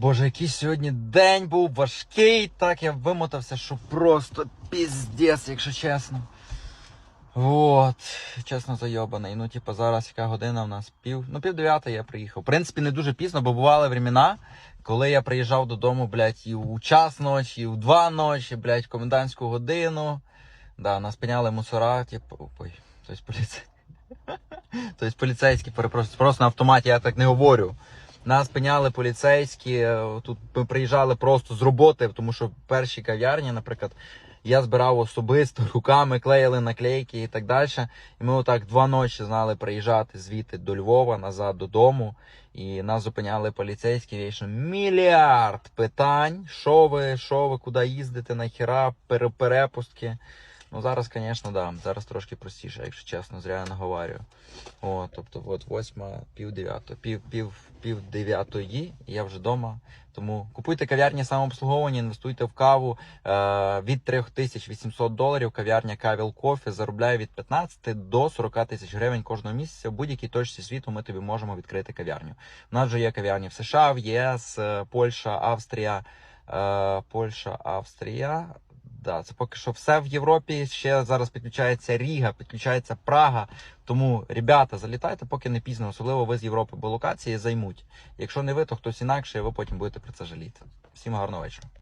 Боже, який сьогодні день був важкий, так я вимотався, що просто піздець, якщо чесно. Вот, чесно зайобаний. Ну, типу, зараз яка година в нас пів. Ну, пів дев'ята я приїхав. В принципі, не дуже пізно, бо бували времена, коли я приїжджав додому, блядь, і у час ночі, і у два ночі, блядь, в комендантську годину. Да, нас пиняли мусора, типу, ой, тобто поліцей. Тобто поліцейські, перепрошую, просто на автоматі я так не говорю. Нас пиняли поліцейські, е, тут ми приїжджали просто з роботи, тому що перші кав'ярні, наприклад, я збирав особисто, руками клеїли наклейки і так далі. І ми отак два ночі знали приїжджати звідти до Львова, назад додому. І нас зупиняли поліцейські, вічно мільярд питань. Що ви, що ви, куди їздите, нахіра, пере- перепустки. Ну зараз, звісно, да. Зараз трошки простіше, якщо чесно, зря я наговарюю. О, тобто, от восьма, пів дев'ятої, пів, пів, пів дев'ятої, я вже вдома. Тому купуйте кав'ярні самообслуговування, інвестуйте в каву е, від 3800 доларів. Кав'ярня Кавіл Кофі заробляє від 15 до 40 тисяч гривень кожного місяця. В будь-якій точці світу ми тобі можемо відкрити кав'ярню. У нас вже є кав'ярні в США, в ЄС, е, Польща, Австрія, е, Польща, Австрія. Да, це поки що все в Європі. Ще зараз підключається Ріга, підключається Прага. Тому, ребята, залітайте, поки не пізно, особливо ви з Європи, бо локації займуть. Якщо не ви, то хтось інакше, і ви потім будете про це жаліти. Всім гарного вечора.